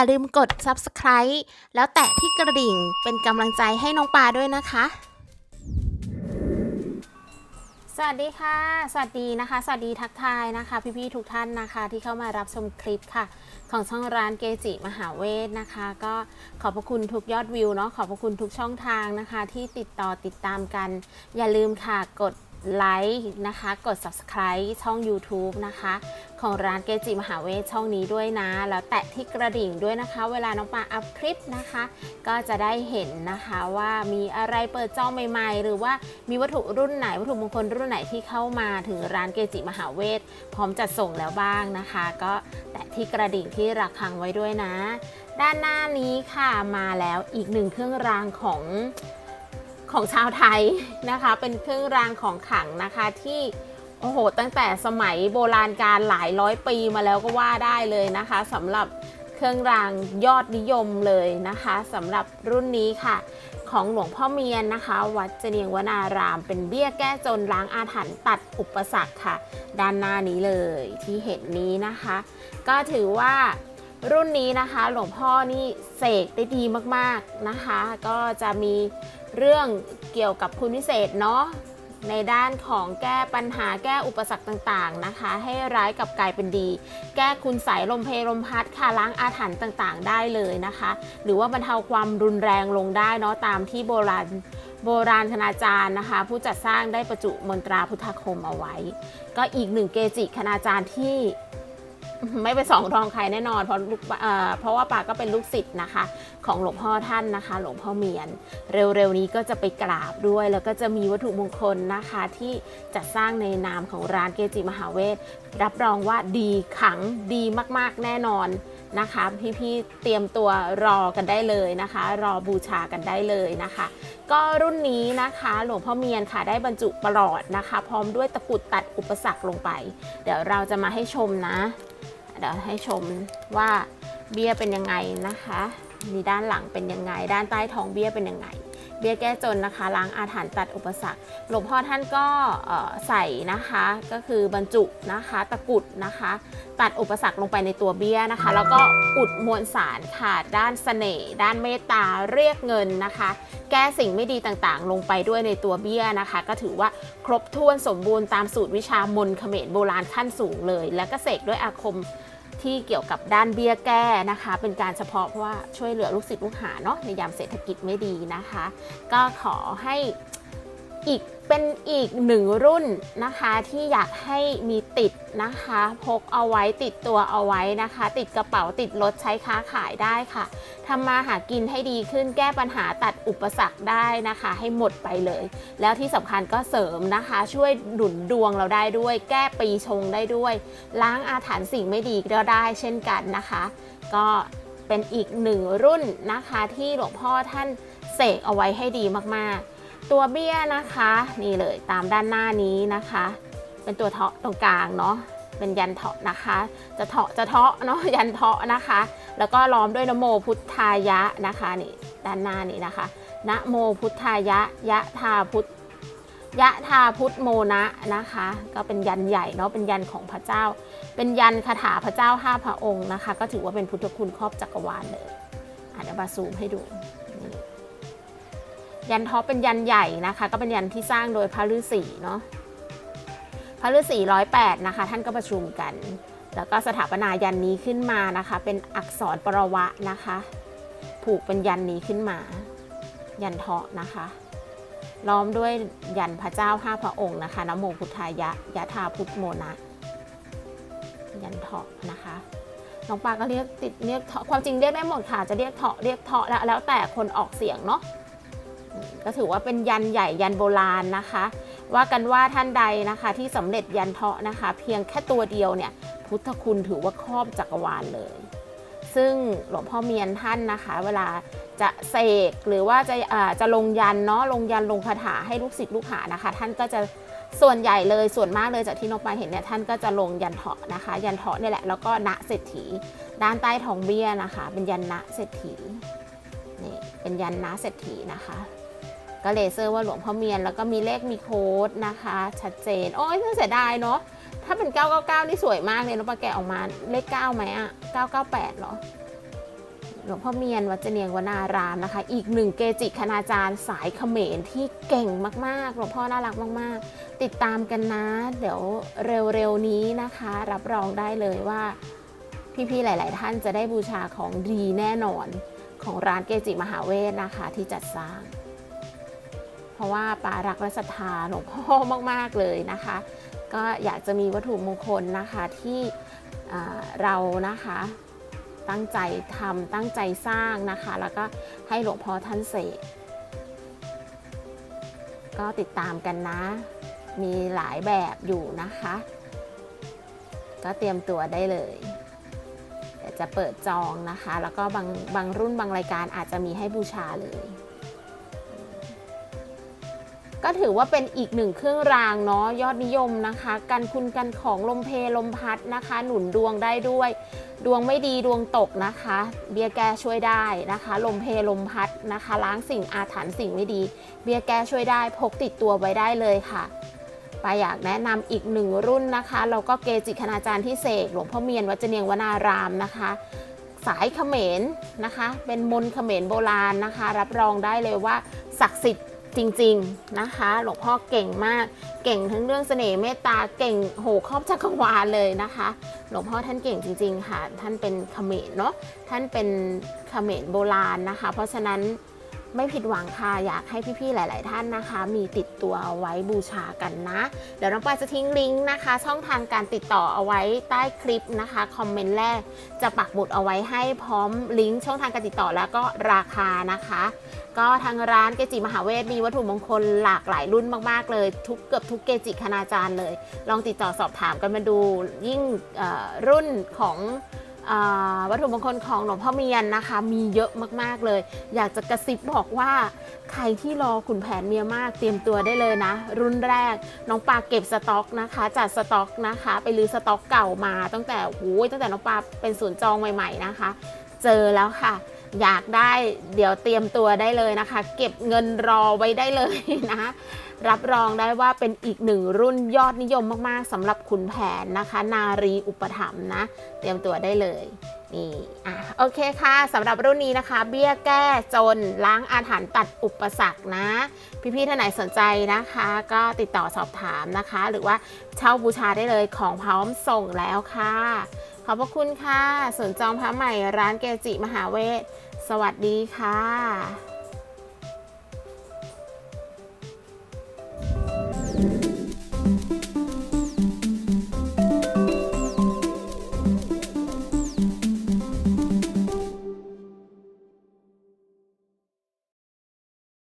อย่าลืมกด subscribe แล้วแตะที่กระดิ่งเป็นกำลังใจให้น้องปลาด้วยนะคะ สวัสดีค่ะ สวัสดีนะคะ สวัสดีทักทายนะคะ พี่ๆทุกท่านนะคะ ที่เข้ามารับชมคลิปค่ะ ของช่องร้านเกจิมหาเวทนะคะ ก็ขอบพระคุณทุกยอดวิวเนาะขอบพระคุณทุกช่องทางนะคะ ที่ติดต่อติดตามกัน อย่าลืมค่ะกด ไลค์นะคะ กด subscribe ช่อง YouTube นะคะ ของร้านเกจิมหาเวทช่องนี้ด้วยนะ แล้วแตะที่กระดิ่งด้วยนะคะ เวลาน้องปลาอัพคลิปนะคะ ก็จะได้เห็นนะคะว่ามีอะไรเปิดจองใหม่ๆ หรือว่ามีวัตถุรุ่นไหน วัตถุมงคลรุ่นไหนที่เข้ามาถึงร้านเกจิมหาเวทพร้อมจัดส่งแล้วบ้างนะคะ ก็แตะที่กระดิ่งที่ระฆังไว้ด้วยนะ ด้านหน้านี้ค่ะมาแล้วอีกหนึ่งเครื่องรางของ ของชาวไทยนะคะ เป็นเครื่องรางของขลังนะคะที่โอ้โห ตั้งแต่สมัยโบราณการหลายร้อยปีมาแล้วก็ว่าได้เลยนะคะสำหรับเครื่องรางยอดนิยมเลยนะคะสำหรับรุ่นนี้ค่ะ ของหลวงพ่อเมียนนะคะ วัดเจเนียงวนาราม เป็นเบี้ยแก้จนล้างอาถรรพ์ตัดอุปสรรคค่ะ ด้านหน้านี้เลยที่เห็นนี้นะคะ ก็ถือว่ารุ่นนี้นะคะ หลวงพ่อนี่เสกได้ดีมากๆนะคะ ก็จะมี เรื่องเกี่ยวกับคุณวิเศษเนาะในด้านของแก้ปัญหาแก้อุปสรรคต่างๆนะคะ ให้ร้ายกับกลายเป็นดี แก้คุณใสยลมเพลลมพัดค่ะล้างอาถรรพ์ต่างๆ ได้เลยนะคะ หรือว่าบรรเทาความรุนแรงลงได้เนาะตามที่โบราณโบราณคณาจารย์นะคะ ผู้จัดสร้างได้ประจุมนตราพุทธคมเอาไว้ ก็อีกหนึ่งเกจิคณาจารย์ที่ ไม่ไปสองรองใครแน่นอนเพราะลูกเพราะว่าปาก็เป็นลูกศิษย์นะคะ ของหลวงพ่อท่านนะคะ หลวงพ่อเมียน เร็วๆนี้ก็จะไปกราบด้วย แล้วก็จะมีวัตถุมงคลนะคะที่จัดสร้างในนามของร้านเกจิมหาเวทรับรองว่าดีขังดีมากๆแน่นอนนะคะ พี่ๆเตรียมตัวรอกันได้เลยนะคะ รอบูชากันได้เลยนะคะ ก็รุ่นนี้นะคะหลวงพ่อเมียนค่ะได้บรรจุประหลอดนะคะ พร้อมด้วยตะกรุดตัดอุปสรรคลงไป เดี๋ยวเราจะมาให้ชมนะ เดี๋ยวให้ชมว่าเบี้ยเป็นยังไงนะคะมีด้านหลังเป็นยังไง ด้านใต้ท้องเบี้ยเป็นยังไง เบี้ยแก้จนนะคะ ล้างอาถรรพ์ตัดอุปสรรค หลวงพ่อท่านก็ใส่นะคะ ก็คือบรรจุนะคะ ตะกุดนะคะ ตัดอุปสรรคลงไปในตัวเบี้ยนะคะ แล้วก็อุดมวลสารค่ะด้านเสน่ห์ ด้านเมตตา เรียกเงินนะคะ แก้สิ่งไม่ดีต่างๆ ลงไปด้วยในตัวเบี้ยนะคะ ก็ถือว่าครบถ้วนสมบูรณ์ตามสูตรวิชามนเขมรโบราณขั้นสูงเลย และก็เสกด้วยอาคม ที่เกี่ยวกับด้านเบี้ยแก้นะคะ เป็นการเฉพาะเพราะว่าช่วยเหลือลูกศิษย์ลูกหาเนาะในยามเศรษฐกิจไม่ดีนะคะ ก็ขอให้อีก เป็นอีกหนึ่งรุ่นนะคะที่อยากให้มีติดนะคะ พกเอาไว้ติดตัวเอาไว้นะคะ ติดกระเป๋าติดรถใช้ค้าขายได้ค่ะทำมาหากินให้ดีขึ้นแก้ปัญหาตัดอุปสรรคได้นะคะ ให้หมดไปเลย แล้วที่สำคัญก็เสริมนะคะ ช่วยหนุนดวงเราได้ด้วย แก้ปีชงได้ด้วย ล้างอาถรรพ์สิ่งไม่ดีก็ได้เช่นกันนะคะ ก็เป็นอีกหนึ่งรุ่นนะคะที่หลวงพ่อท่านเสกเอาไว้ให้ดีมากๆ ตัวเบี้ยนะคะ นี่เลยตามด้านหน้านี้นะคะ เป็นตัวเทาะตรงกลางเนาะเป็นยันเทาะนะคะ จะเทาะจะเทาะเนาะยันเทาะนะคะ แล้วก็ล้อมด้วยนะโมพุทธายะนะคะนี่ด้านหน้านี้นะคะนะโมพุทธายะยะธาพุทธยะธาพุทธโมนะนะคะ ก็เป็นยันใหญ่เนาะเป็นยันของพระเจ้า เป็นยันคาถาพระเจ้าห้าพระองค์นะคะ ก็ถือว่าเป็นพุทธคุณครอบจักรวาลเลยอะเดี๋ยวมาซูมให้ดู ยันท็อปเป็นยันใหญ่นะคะ ก็เป็นยันที่สร้างโดยพระฤาษีเนาะพระฤาษีร้อยแปดนะคะ ท่านก็ประชุมกัน แล้วก็สถาปนายันนี้ขึ้นมานะคะ เป็นอักษรปรวะนะคะ ผูกเป็นยันนี้ขึ้นมา ยันเทาะนะคะ ล้อมด้วยยันพระเจ้าห้าพระองค์นะคะนโมพุทธายะยะธาพุทธโมนะยันเถาะนะคะน้องปาก็เรียกติดเรียกเถาะความจริงเรียกได้หมดค่ะจะเรียกเถาะเรียกเถาะแล้วแล้วแต่คนออกเสียงเนาะ ก็ถือว่าเป็นยันใหญ่ยันโบราณนะคะ ว่ากันว่าท่านใดนะคะที่สำเร็จยันเถาะนะคะ เพียงแค่ตัวเดียวเนี่ยพุทธคุณถือว่าครอบจักรวาลเลย ซึ่งหลวงพ่อเมียนท่านนะคะ เวลาจะเสกหรือว่าจะอ่าจะลงยันเนาะลงยันลงคาถาให้ลูกศิษย์ลูกหานะคะ ท่านก็จะส่วนใหญ่เลยส่วนมากเลยจากที่นกปาเห็นเนี่ยท่านก็จะลงยันเถาะนะคะ ยันเถาะเนี่ยแหละแล้วก็ณเศรษฐี ด้านใต้ท้องเบี้ยนะคะ เป็นยันณเศรษฐีนี่เป็นยันณเศรษฐีนะคะ ก็เลเซอร์ว่าหลวงพ่อเมียน แล้วก็มีเลขมีโค้ดนะคะ ชัดเจน โอ้ยน่าเสียดายเนาะถ้าเป็น 999 นี่สวยมากเลยนกปาแกะออกมาเลข9ไหมอะ998เหรอหลวงพ่อเมียนวัดเจเนียงวนารามนะคะ อีกหนึ่งเกจิคณาจารย์สายเขมรที่เก่งมากๆ หลวงพ่อน่ารักมากๆ ติดตามกันนะ เดี๋ยวเร็วๆนี้นะคะ รับรองได้เลยว่าพี่ๆ หลาย ๆ ท่านจะได้บูชาของดีแน่นอนของร้านเกจิมหาเวทนะคะที่จัดสร้าง ราะว่าปารักและศรัทธาหลวงพ่อมาก ๆ เลยนะคะ ก็อยากจะมีวัตถุมงคลนะคะที่เรานะคะตั้งใจทำตั้งใจสร้างนะคะ แล้วก็ให้หลวงพ่อท่านเสกก็ติดตามกันนะ มีหลายแบบอยู่นะคะ ก็เตรียมตัวได้เลยเดี๋ยวจะเปิดจองนะคะ แล้วก็บางบางรุ่นบางรายการอาจจะมีให้บูชาเลย ก็ถือว่าเป็นอีกหนึ่งเครื่องรางเนาะยอดนิยมนะคะ กันคุณกันของลมเพลมพัดนะคะ หนุนดวงได้ด้วย ดวงไม่ดีดวงตกนะคะ เบียแก้ช่วยได้นะคะ ลมเพลลมพัดนะคะ ล้างสิ่งอาถรรพ์สิ่งไม่ดี เบียแก้ช่วยได้พกติดตัวไว้ได้เลยค่ะปาอยากแนะนำอีกหนึ่งรุ่นนะคะแล้วก็เกจิคณาจารย์ที่เสกหลวงพ่อเมียนวัดเจเนียงวนารามนะคะ สายเขมรนะคะ เป็นมนเขมรโบราณนะคะ รับรองได้เลยว่าศักดิ์สิทธิ์ จริงๆนะคะ หลวงพ่อเก่งมาก เก่งทั้งเรื่องเสน่ห์เมตตาเก่งโหครอบจักรวาลเลยนะคะ หลวงพ่อท่านเก่งจริง ๆ ค่ะ ท่านเป็นเขมรเนาะท่านเป็นเขมรโบราณนะคะ เพราะฉะนั้น ไม่ผิดหวังค่ะอยากให้พี่ๆ หลาย ๆ ท่านนะคะ มีติดตัวเอาไว้บูชากันนะ เดี๋ยวน้องปอยจะทิ้งลิงก์นะคะ ช่องทางการติดต่อเอาไว้ใต้คลิปนะคะคอมเมนต์แรกจะปักหมุดเอาไว้ให้พร้อมลิงก์ช่องทางการติดต่อแล้วก็ราคานะคะ ก็ทางร้านเกจิมหาเวทมีวัตถุมงคลหลากหลายรุ่นมากๆ เลยทุกเกือบทุกเกจิคณาจารย์เลย ลองติดต่อสอบถามกันมาดูยิ่งรุ่นของ วัตถุมงคลของหลวงพ่อเมียนนะคะ มีเยอะมากๆเลย อยากจะกระซิบบอกว่าใครที่รอขุนแผนเมียมากเตรียมตัวได้เลยนะ รุ่นแรกน้องปลาเก็บสต็อกนะคะ จัดสต็อกนะคะ ไปรื้อสต็อกเก่ามาตั้งแต่โอ้ยตั้งแต่น้องปลาเป็นศูนย์จองใหม่ ๆนะคะ เจอแล้วค่ะ อยากได้เดี๋ยวเตรียมตัวได้เลยนะคะ เก็บเงินรอไว้ได้เลยนะ รับรองได้ว่าเป็นอีกหนึ่งรุ่นยอดนิยมมากๆสำหรับขุนแผนนะคะ นารีอุปถัมภ์นะ เตรียมตัวได้เลยนี่อะโอเคค่ะสำหรับรุ่นนี้นะคะ เบี้ยแก้จนล้างอาถรรพ์ตัดอุปสรรคนะ พี่ๆท่านไหนสนใจนะคะ ก็ติดต่อสอบถามนะคะ หรือว่าเช่าบูชาได้เลยของพร้อมส่งแล้วค่ะ ขอบพระคุณค่ะสนจอมพระใหม่ร้านเกจิมหาเวท สวัสดีค่ะ Thank